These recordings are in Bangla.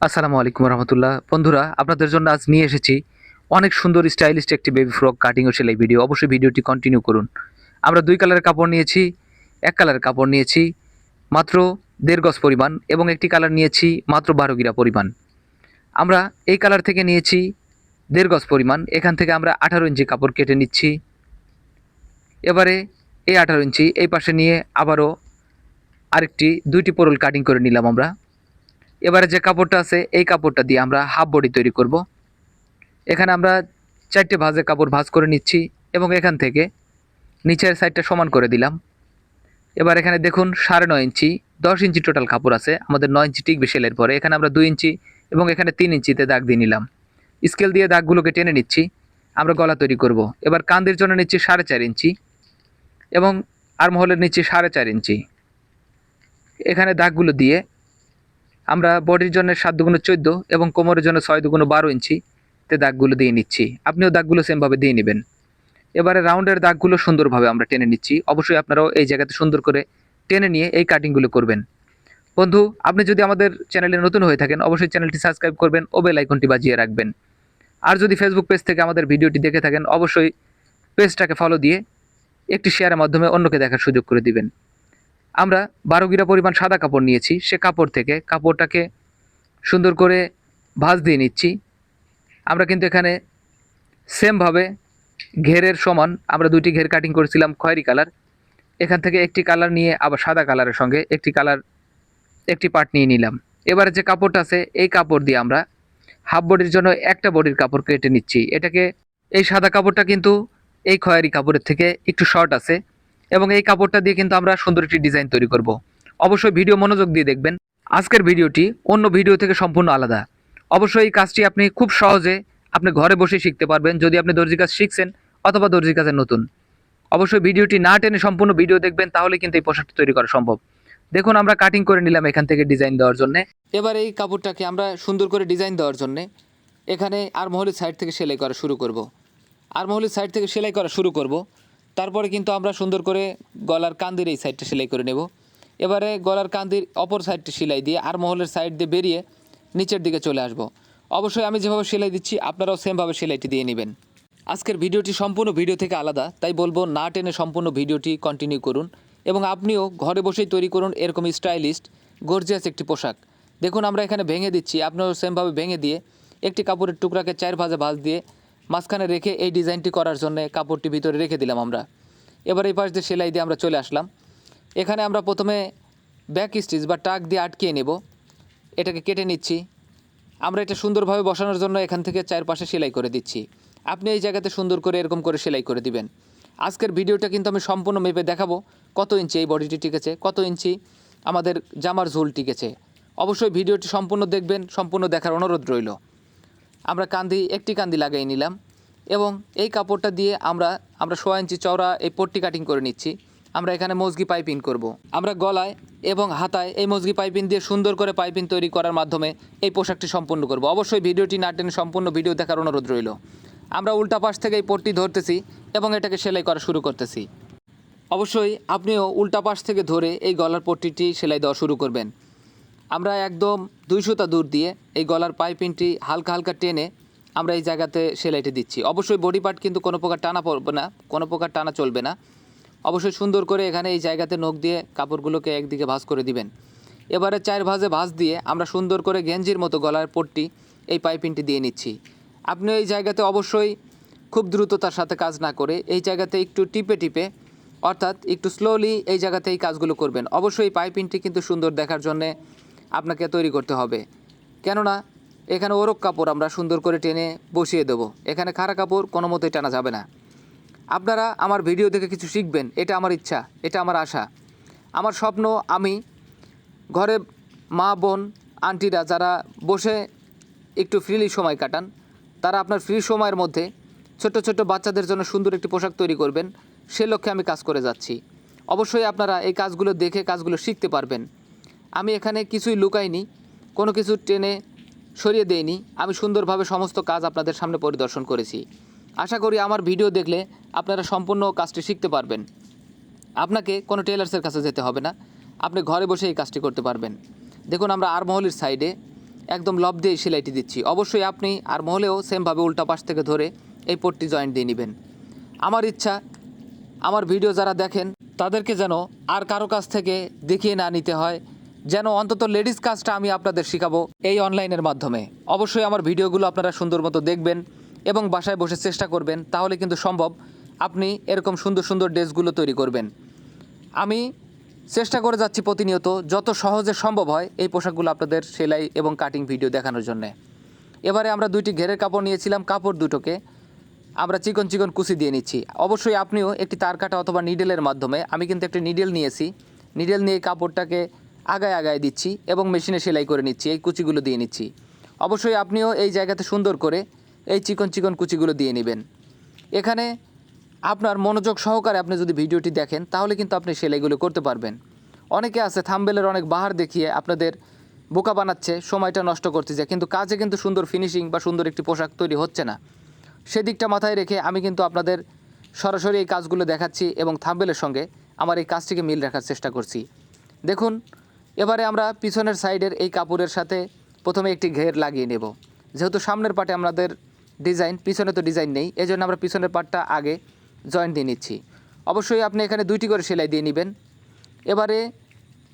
আসসালামু আলাইকুম রহমতুল্লাহ। বন্ধুরা, আপনাদের জন্য আজ নিয়ে এসেছি অনেক সুন্দর স্টাইলিস্ট একটি বেবি ফ্রক কাটিং ও সেলাই ভিডিও অবশ্যই ভিডিওটি কন্টিনিউ করুন। আমরা দুই কালারের কাপড় নিয়েছি, এক কালারের কাপড় নিয়েছি, মাত্র দেড় গজ পরিমাণ এবং একটি কালার নিয়েছি, মাত্র বারো গিরা পরিমাণ। আমরা এই কালার থেকে নিয়েছি দেড় গজ পরিমাণ। এখান থেকে আমরা আঠারো ইঞ্চি কাপড় কেটে নিচ্ছি। এবারে এই আঠারো ইঞ্চি এই পাশে নিয়ে আবারও আরেকটি, দুইটি পোরল কাটিং করে নিলাম আমরা। এবারে যে কাপড়টা আছে, এই কাপড়টা দিয়ে আমরা হাফ বডি তৈরি করব। এখানে আমরা চারটে ভাঁজে কাপড় ভাঁজ করে নিচ্ছি এবং এখান থেকে নিচের সাইডটা সমান করে দিলাম। এবার এখানে দেখুন সাড়ে নয় ইঞ্চি, দশ ইঞ্চি টোটাল কাপড় আছে, আমাদের নয় ইঞ্চি টিকবে সেলের পরে। এখানে আমরা দুই ইঞ্চি এবং এখানে তিন ইঞ্চিতে দাগ দিয়ে নিলাম। স্কেল দিয়ে দাগগুলোকে টেনে নিচ্ছি, আমরা গলা তৈরি করব। এবার কান্দির জন্য নিচ্ছি সাড়ে চার ইঞ্চি এবং আর্মহলের নিচ্ছি সাড়ে চার ইঞ্চি। এখানে দাগগুলো দিয়ে আমরা বডির জন্য সাত দুগুণ চোদ্দ এবং কোমরের জন্য ছয় দুগুণ বারো ইঞ্চি তে দাগগুলো দিয়ে নিচ্ছি। আপনিও দাগগুলো সেমভাবে দিয়ে নেবেন। এবারে রাউন্ডের দাগগুলো সুন্দরভাবে আমরা টেনে নিচ্ছি। অবশ্যই আপনারাও এই জায়গাতে সুন্দর করে টেনে নিয়ে এই কাটিংগুলো করবেন। বন্ধু, আপনি যদি আমাদের চ্যানেলে নতুন হয়ে থাকেন, অবশ্যই চ্যানেলটি সাবস্ক্রাইব করবেন ও বেল আইকনটি বাজিয়ে রাখবেন। আর যদি ফেসবুক পেজ থেকে আমাদের ভিডিওটি দেখে থাকেন, অবশ্যই পেজটাকে ফলো দিয়ে একটি শেয়ারের মাধ্যমে অন্যকে দেখার সুযোগ করে দিবেন। আমরা বারো গিরা পরিমাণ সাদা কাপড় নিয়েছি, সে কাপড় থেকে কাপড়টাকে সুন্দর করে ভাঁজ দিয়ে নিচ্ছি। আমরা কিন্তু এখানে সেমভাবে ঘেরের সমান, আমরা দুটি ঘের কাটিং করেছিলাম খয়েরি কালার এখান থেকে একটি কালার নিয়ে আবার সাদা কালারের সঙ্গে একটি কালার একটি পার্ট নিয়ে নিলাম। এবারে যে কাপড়টা আছে, এই কাপড় দিয়ে আমরা হাফ বডির জন্য একটা বডির কাপড় কেটে নিচ্ছি। এটাকে, এই সাদা কাপড়টা কিন্তু এই খয়েরি কাপড়ের থেকে একটু শর্ট আছে। এবং এই কাপড়টা দিয়ে কিন্তু আমরা সুন্দর একটি ডিজাইন তৈরি করব। অবশ্যই ভিডিও মনোযোগ দিয়ে দেখবেন। আজকের ভিডিওটি অন্য ভিডিও থেকে সম্পূর্ণ আলাদা। অবশ্যই এই কাজটি আপনি খুব সহজে আপনি ঘরে বসে শিখতে পারবেন, যদি আপনি দর্জি কাজ শিখছেন অথবা দর্জি কাজে নতুন। অবশ্যই ভিডিওটি না টেনে সম্পূর্ণ ভিডিও দেখবেন, তাহলে কিন্তু এই পোশাকটি তৈরি করা সম্ভব। দেখুন, আমরা কাটিং করে নিলাম এখান থেকে ডিজাইন দেওয়ার জন্য। এবার এই কাপড়টাকে আমরা সুন্দর করে ডিজাইন দেওয়ার জন্য এখানে আরমহলের সাইড থেকে সেলাই করা শুরু করব। আরমহলের সাইড থেকে সেলাই করা শুরু করব। তারপরে কিন্তু আমরা সুন্দর করে গলার কান্দির এই সাইডটা সেলাই করে নেব। এবারে গলার কান্দির অপর সাইডটা সেলাই দিয়ে আর মহলের সাইড দিয়ে বেরিয়ে নিচের দিকে চলে আসব। অবশ্যই আমি যেভাবে সেলাই দিচ্ছি, আপনারাও সেমভাবে সেলাইটি দিয়ে নেবেন। আজকের ভিডিওটি সম্পূর্ণ ভিডিও থেকে আলাদা, তাই বলব না টেনে সম্পূর্ণ ভিডিওটি কন্টিনিউ করুন এবং আপনিও ঘরে বসেই তৈরি করুন এরকম স্টাইলিস্ট গর্জিয়াস একটি পোশাক। দেখুন আমরা এখানে ভেঙে দিচ্ছি আপনারাও সেমভাবে ভেঙে দিয়ে একটি কাপড়ের টুকরাকে চার ভাজে ভাজ দিয়ে মাঝখানে রেখে এই ডিজাইনটি করার জন্য কাপড়টি ভিতরে রেখে দিলাম আমরা। এবার এই পাশ দিয়ে সেলাই দিয়ে আমরা চলে আসলাম। এখানে আমরা প্রথমে ব্যাক স্টিচ বা টাক দিয়ে আটকিয়ে নেব। এটাকে কেটে নিচ্ছি। আমরা এটা সুন্দরভাবে বসানোর জন্য এখান থেকে চারপাশে সেলাই করে দিচ্ছি। আপনি এই জায়গাতে সুন্দর করে এরকম করে সেলাই করে দিবেন। আজকের ভিডিওটা কিন্তু আমি সম্পূর্ণ মেপে দেখাবো কত ইঞ্চি এই বডিটি টিকেছে, কত ইঞ্চি আমাদের জামার ঝুল টিকেছে। অবশ্যই ভিডিওটি সম্পূর্ণ দেখবেন, সম্পূর্ণ দেখার অনুরোধ রইল। আমরা কান্দি, একটি কান্দি লাগিয়ে নিলাম এবং এই কাপড়টা দিয়ে আমরা আমরা সোয়া ইঞ্চি চওড়া এই পট্টি কাটিং করে নিচ্ছি। আমরা এখানে মজগি পাইপিং করব। আমরা গলায় এবং হাতায় এই মজগি পাইপিং দিয়ে সুন্দর করে পাইপিং তৈরি করার মাধ্যমে এই পোশাকটি সম্পূর্ণ করব। অবশ্যই ভিডিওটি না টেনে সম্পূর্ণ ভিডিও দেখার অনুরোধ রইল। আমরা উল্টা পাশ থেকে এই পট্টি ধরতেছি এবং এটাকে সেলাই করা শুরু করতেছি। অবশ্যই আপনিও উল্টা পাশ থেকে ধরে এই গলার পট্টিটি সেলাই দেওয়া শুরু করবেন। আমরা একদম দুই সুতা দূর দিয়ে এই গলার পাইপিংটি হালকা হালকা টেনে আমরা এই জায়গাতে সেলাইটি দিচ্ছি। অবশ্যই বডি পার্ট কিন্তু কোনো প্রকার টানা পড়বে না, কোনো প্রকার টানা চলবে না। অবশ্যই সুন্দর করে এখানে এই জায়গাতে নখ দিয়ে কাপড়গুলোকে একদিকে ভাঁজ করে দিবেন। এবারে চার ভাঁজে ভাঁজ দিয়ে আমরা সুন্দর করে গেঞ্জির মতো গলার পট্টি এই পাইপিংটি দিয়ে নিচ্ছি। আপনি এই জায়গাতে অবশ্যই খুব দ্রুততার সাথে কাজ না করে এই জায়গাতে একটু টিপে টিপে, অর্থাৎ একটু স্লোলি এই জায়গাতে এই কাজগুলো করবেন। অবশ্যই পাইপিংটি কিন্তু সুন্দর দেখার জন্যে আপনাকে তৈরি করতে হবে। কেননা, এখানে ওরক কাপড় আমরা সুন্দর করে টেনে বসিয়ে দেবো। এখানে খাড়া কাপড় কোনো মতোই টানা যাবে না। আপনারা আমার ভিডিও দেখে কিছু শিখবেন। এটা আমার ইচ্ছা, এটা আমার আশা। আমার স্বপ্ন, আমি ঘরে মা, বোন, আন্টিরা যারা বসে একটু ফ্রিলি সময় কাটান, তারা আপনার ফ্রি সময়ের মধ্যে ছোট ছোট বাচ্চাদের জন্য সুন্দর একটি পোশাক তৈরি করবেন। সে লক্ষ্যে আমি কাজ করে যাচ্ছি। অবশ্যই আপনারা এই কাজগুলো দেখে কাজগুলো শিখতে পারবেন। আমি এখানে কিছুই লুকাইনি, কোনো কিছু টেনে সরিয়ে দেইনি। আমি সুন্দরভাবে সমস্ত কাজ আপনাদের সামনে পরিদর্শন করেছি। আশা করি আমার ভিডিও দেখলে আপনারা সম্পূর্ণ কাজটি শিখতে পারবেন। আপনাকে কোনো টেলার্সের কাছে যেতে হবে না। আপনি ঘরে বসে এই কাজটি করতে পারবেন। দেখুন, আমরা আরমহলির সাইডে একদম লব দিয়ে সেলাইটি দিচ্ছি। অবশ্যই আপনি আর মহলেও সেমভাবে উল্টা পাশ থেকে ধরে এই পট্টি জয়েন্ট দিয়ে নেবেন। আমার ইচ্ছা, আমার ভিডিও যারা দেখেন, তাদেরকে যেন আর কারও কাছ থেকে দেখিয়ে না নিতে হয়। যেন অন্তত লেডিস কাজটা আমি আপনাদের শেখাবো এই অনলাইনের মাধ্যমে। অবশ্যই আমার ভিডিওগুলো আপনারা সুন্দর মতো দেখবেন এবং বাসায় বসে চেষ্টা করবেন, তাহলে কিন্তু সম্ভব আপনি এরকম সুন্দর সুন্দর ড্রেসগুলো তৈরি করবেন। আমি চেষ্টা করে যাচ্ছি প্রতিনিয়ত যত সহজে সম্ভব হয় এই পোশাকগুলো আপনাদের সেলাই এবং কাটিং ভিডিও দেখানোর জন্যে। এবারে আমরা দুইটি ঘেরের কাপড় নিয়েছিলাম, কাপড় দুটোকে আমরা চিকন চিকন কুচি দিয়ে নিচ্ছি। অবশ্যই আপনিও একটি তার কাটা অথবা নিডেলের মাধ্যমে, আমি কিন্তু একটি নিডেল নিয়েছি। নিডেল নিয়ে কাপড়টাকে আগায় আগায় দিচ্ছি এবং মেশিনে সেলাই করে নিচ্ছি, এই কুচিগুলো দিয়ে নিচ্ছি। অবশ্যই আপনিও এই জায়গাতে সুন্দর করে এই চিকন চিকন কুচিগুলো দিয়ে নেবেন। এখানে আপনার মনোযোগ সহকারে আপনি যদি ভিডিওটি দেখেন, তাহলে কিন্তু আপনি সেলাইগুলো করতে পারবেন। অনেকে আছে থাম্বেলের অনেক বাহার দেখিয়ে আপনাদের বোকা বানাচ্ছে, সময়টা নষ্ট করতে যায় কিন্তু কাজে কিন্তু সুন্দর ফিনিশিং বা সুন্দর একটি পোশাক তৈরি হচ্ছে না। সেদিকটা মাথায় রেখে আমি কিন্তু আপনাদের সরাসরি এই কাজগুলো দেখাচ্ছি এবং থাম্বেলের সঙ্গে আমার এই কাজটিকে মিল রাখার চেষ্টা করছি। দেখুন এবারে আমরা পিছনের সাইডের এই কাপড়ের সাথে প্রথমে একটি ঘের লাগিয়ে নেব। যেহেতু সামনের পাটে আমাদের ডিজাইন, পিছনে তো ডিজাইন নেই এই জন্য আমরা পিছনের পাটটা আগে জয়েন্ট দিয়ে নিচ্ছি। অবশ্যই আপনি এখানে দুইটি করে সেলাই দিয়ে নেবেন। এবারে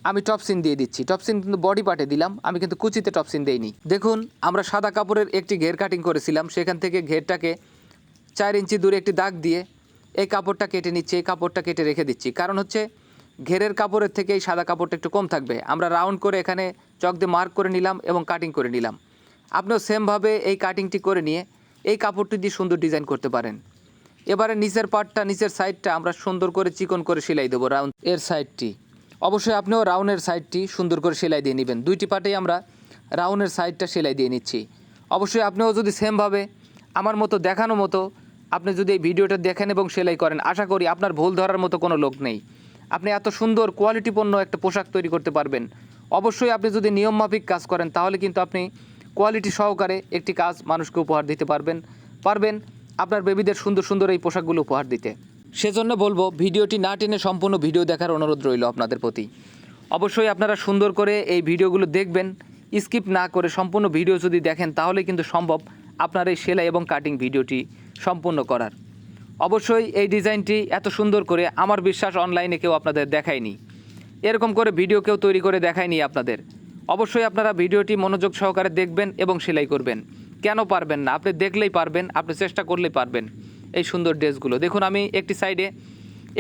আমি টপসিন দিয়ে দিচ্ছি। টপসিন কিন্তু বডি পার্টে দিলাম, আমি কিন্তু কুচিতে টপসিন দেইনি। দেখুন, আমরা সাদা কাপড়ের একটি ঘের কাটিং করেছিলাম, সেখান থেকে ঘেরটাকে চার ইঞ্চি দূরে একটি দাগ দিয়ে এই কাপড়টা কেটে নিচ্ছি, এই কাপড়টা কেটে রেখে দিচ্ছি। কারণ হচ্ছে ঘেরের কাপড়ের থেকে এই সাদা কাপড়টা একটু কম থাকবে। আমরা রাউন্ড করে এখানে চক দিয়ে মার্ক করে নিলাম এবং কাটিং করে নিলাম। আপনিও সেমভাবে এই কাটিংটি করে নিয়ে এই কাপড়টি দিয়ে সুন্দর ডিজাইন করতে পারেন। এবারে নিচের পার্টটা নিচের সাইডটা আমরা সুন্দর করে চিকন করে সেলাই দেবো রাউন্ড এর সাইডটি। অবশ্যই আপনিও রাউন্ডের সাইডটি সুন্দর করে সেলাই দিয়ে নেবেন। দুইটি পার্টেই আমরা রাউন্ডের সাইডটা সেলাই দিয়ে নিচ্ছি। অবশ্যই আপনিও যদি সেমভাবে আমার মতো দেখানো মতো আপনি যদি এই ভিডিওটা দেখেন এবং সেলাই করেন, আশা করি আপনার ভুল ধরার মতো কোনো লোক নেই। আপনি এত সুন্দর কোয়ালিটিপূর্ণ একটা পোশাক তৈরি করতে পারবেন। অবশ্যই আপনি যদি নিয়মমাফিক কাজ করেন, তাহলে কিন্তু আপনি কোয়ালিটি সহকারে একটি কাজ মানুষকে উপহার দিতে পারবেন পারবেন আপনার বেবিদের সুন্দর সুন্দর এই পোশাকগুলো উপহার দিতে। সেজন্য বলব, ভিডিওটি না টেনে সম্পূর্ণ ভিডিও দেখার অনুরোধ রইল আপনাদের প্রতি। অবশ্যই আপনারা সুন্দর করে এই ভিডিওগুলো দেখবেন, স্কিপ না করে সম্পূর্ণ ভিডিও যদি দেখেন, তাহলে কিন্তু সম্ভব আপনার এই সেলাই এবং কাটিং ভিডিওটি সম্পূর্ণ করার। অবশ্যই এই ডিজাইনটি এত সুন্দর করে আমার বিশ্বাস অনলাইনে কেউ আপনাদের দেখায়নি। এরকম করে ভিডিও কেউ তৈরি করে দেখায়নি আপনাদের। অবশ্যই আপনারা ভিডিওটি মনোযোগ সহকারে দেখবেন এবং সেলাই করবেন। কেন পারবেন না? আপনি দেখলেই পারবেন, আপনি চেষ্টা করলেই পারবেন এই সুন্দর ড্রেসগুলো। দেখুন, আমি একটি সাইডে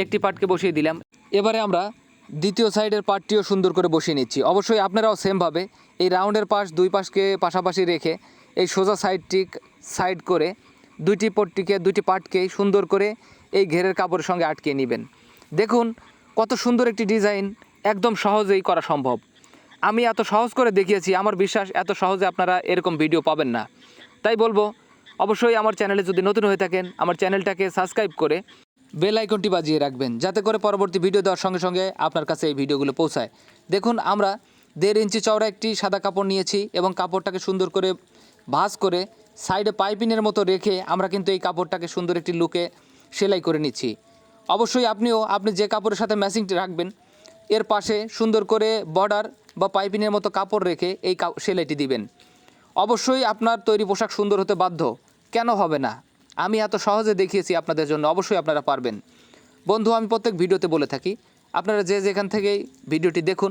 একটি পার্টকে বসিয়ে দিলাম। এবারে আমরা দ্বিতীয় সাইডের পার্টটিও সুন্দর করে বসিয়ে নিচ্ছি। অবশ্যই আপনারাও সেমভাবে এই রাউন্ডের পাশ দুই পাশকে পাশাপাশি রেখে এই সোজা সাইডটি সাইড করে দুইটি পট্টিকে, দুইটি পার্টকেই সুন্দর করে এই ঘেরের কাপড়ের সঙ্গে আটকে নেবেন। দেখুন কত সুন্দর একটি ডিজাইন, একদম সহজেই করা সম্ভব। আমি এত সহজ করে দেখিয়েছি, আমার বিশ্বাস এত সহজে আপনারা এরকম ভিডিও পাবেন না। তাই বলব, অবশ্যই আমার চ্যানেলে যদি নতুন হয়ে থাকেন, আমার চ্যানেলটাকে সাবস্ক্রাইব করে বেল আইকনটি বাজিয়ে রাখবেন, যাতে করে পরবর্তী ভিডিও দেওয়ার সঙ্গে সঙ্গে আপনার কাছে এই ভিডিওগুলো পৌঁছায়। দেখুন, আমরা দেড় ইঞ্চি চওড়া একটি সাদা কাপড় নিয়েছি এবং কাপড়টাকে সুন্দর করে ভাঁজ করে সাইডে পাইপিনের মতো রেখে আমরা কিন্তু এই কাপড়টাকে সুন্দর একটি লুকে সেলাই করে নিচ্ছি। অবশ্যই আপনিও, আপনি যে কাপড়ের সাথে ম্যাচিংটি রাখবেন, এর পাশে সুন্দর করে বর্ডার বা পাইপিনের মতো কাপড় রেখে এই সেলাইটি দিবেন। অবশ্যই আপনার তৈরি পোশাক সুন্দর হতে বাধ্য। কেন হবে না? আমি এত সহজে দেখিয়েছি আপনাদের জন্য, অবশ্যই আপনারা পারবেন। বন্ধু, আমি প্রত্যেক ভিডিওতে বলে থাকি, আপনারা যে যেখান থেকেই ভিডিওটি দেখুন,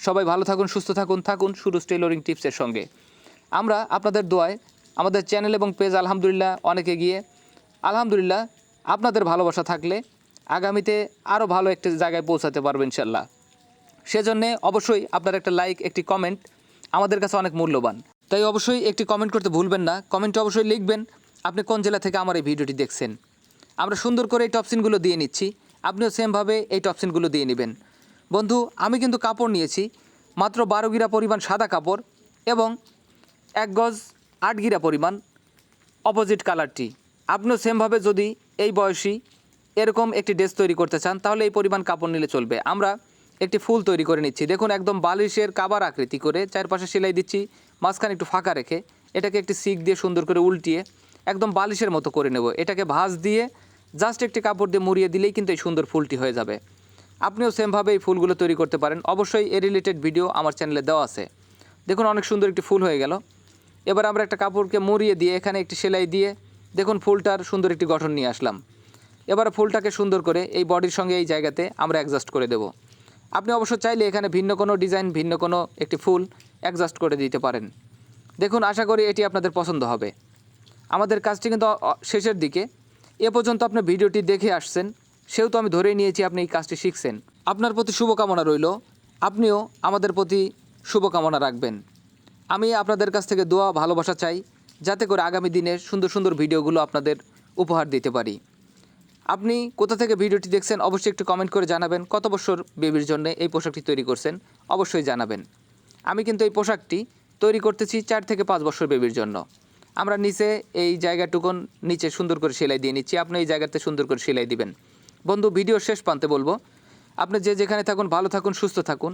সবাই ভালো থাকুন, সুস্থ থাকুন থাকুন সুরুজ টেইলরিং টিপসের সঙ্গে। আমরা আপনাদের দোয়ায় আমাদের চ্যানেল এবং পেজ আলহামদুলিল্লাহ অনেকে গিয়ে আলহামদুলিল্লাহ, আপনাদের ভালোবাসা থাকলে আগামীতে আরও ভালো একটি জায়গায় পৌঁছাতে পারবেন ইনশাল্লাহ সেজন্যে অবশ্যই আপনার একটা লাইক একটি কমেন্ট আমাদের কাছে অনেক মূল্যবান। তাই অবশ্যই একটি কমেন্ট করতে ভুলবেন না। কমেন্টে অবশ্যই লিখবেন, আপনি কোন জেলা থেকে আমার এই ভিডিওটি দেখছেন। আমরা সুন্দর করে এই টপসিনগুলো দিয়ে নিচ্ছি। আপনিও সেমভাবে এই টপসিনগুলো দিয়ে নেবেন। বন্ধু, আমি কিন্তু কাপড় নিয়েছি, মাত্র বারো গিরা পরিমাণ সাদা কাপড় এবং এক গজ আট গিরা পরিমাণ অপোজিট কালারটি আপনিও সেমভাবে যদি এই বয়সী এরকম একটি ড্রেস তৈরি করতে চান, তাহলে এই পরিমাণ কাপড় নিলে চলবে। আমরা একটি ফুল তৈরি করে নিচ্ছি। দেখুন, একদম বালিশের কাবার আকৃতি করে চারপাশে সেলাই দিচ্ছি, মাঝখানে একটু ফাঁকা রেখে এটাকে একটি সিক দিয়ে সুন্দর করে উল্টিয়ে একদম বালিশের মতো করে নেব। এটাকে ভাঁজ দিয়ে জাস্ট একটি কাপড় দিয়ে মুড়িয়ে দিলেই কিন্তু এই সুন্দর ফুলটি হয়ে যাবে। আপনিও সেমভাবে এই ফুলগুলো তৈরি করতে পারেন। অবশ্যই এ রিলেটেড ভিডিও আমার চ্যানেলে দেওয়া আছে। দেখুন, অনেক সুন্দর একটি ফুল হয়ে গেল। এবার আমরা একটা কাপড়কে মুড়িয়ে দিয়ে, এখানে একটি সেলাই দিয়ে, দেখুন ফুলটার সুন্দর একটি গঠন নিয়ে আসলাম। এবার ফুলটাকে সুন্দর করে এই বডির সঙ্গে এই জায়গাতে আমরা অ্যাডজাস্ট করে দেব। আপনি অবশ্য চাইলে এখানে ভিন্ন কোনো ডিজাইন ভিন্ন কোনো একটি ফুল অ্যাডজাস্ট করে দিতে পারেন। দেখুন, আশা করি এটি আপনাদের পছন্দ হবে। আমাদের কাজটি কিন্তু শেষের দিকে। এ পর্যন্ত আপনি ভিডিওটি দেখে আসছেন, সেহেতু আমি ধরেই নিয়েছি আপনি এই কাজটি শিখছেন। আপনার প্রতি শুভকামনা রইল। আপনিও আমাদের প্রতি শুভকামনা রাখবেন। আমি আপনাদের কাছ থেকে দোয়া, ভালোবাসা চাই, যাতে করে আগামী দিনে সুন্দর সুন্দর ভিডিওগুলো আপনাদের উপহার দিতে পারি। আপনি কোথা থেকে ভিডিওটি দেখছেন অবশ্যই একটু কমেন্ট করে জানাবেন, কত বছর বেবির জন্য এই পোশাকটি তৈরি করছেন অবশ্যই জানাবেন। আমি কিন্তু এই পোশাকটি তৈরি করতেছি চার থেকে পাঁচ বছর বেবির জন্য। আমরা নিচে এই জায়গাটুকুন নিচে সুন্দর করে সেলাই দিয়ে নিচ্ছি, আপনি এই জায়গাতে সুন্দর করে সেলাই দিবেন। বন্ধু ভিডিও শেষ প্রান্তে বলব, আপনি যে যেখানে থাকুন, ভালো থাকুন, সুস্থ থাকুন,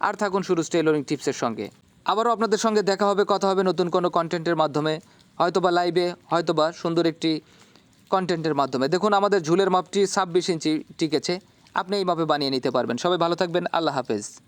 আর থাকুন শুরু টেইলরিং টিপসের সঙ্গে। আবারও আপনাদের সঙ্গে দেখা হবে, কথা হবে নতুন কোনো কন্টেন্টের মাধ্যমে, হয়তোবা লাইভে হয়তোবা সুন্দর একটি কন্টেন্টের মাধ্যমে। দেখুন, আমাদের ঝুলের মাপটি ছাব্বিশ ইঞ্চি টিকেছে। আপনি এই মাপে বানিয়ে নিতে পারবেন। সবাই ভালো থাকবেন। আল্লাহ হাফেজ।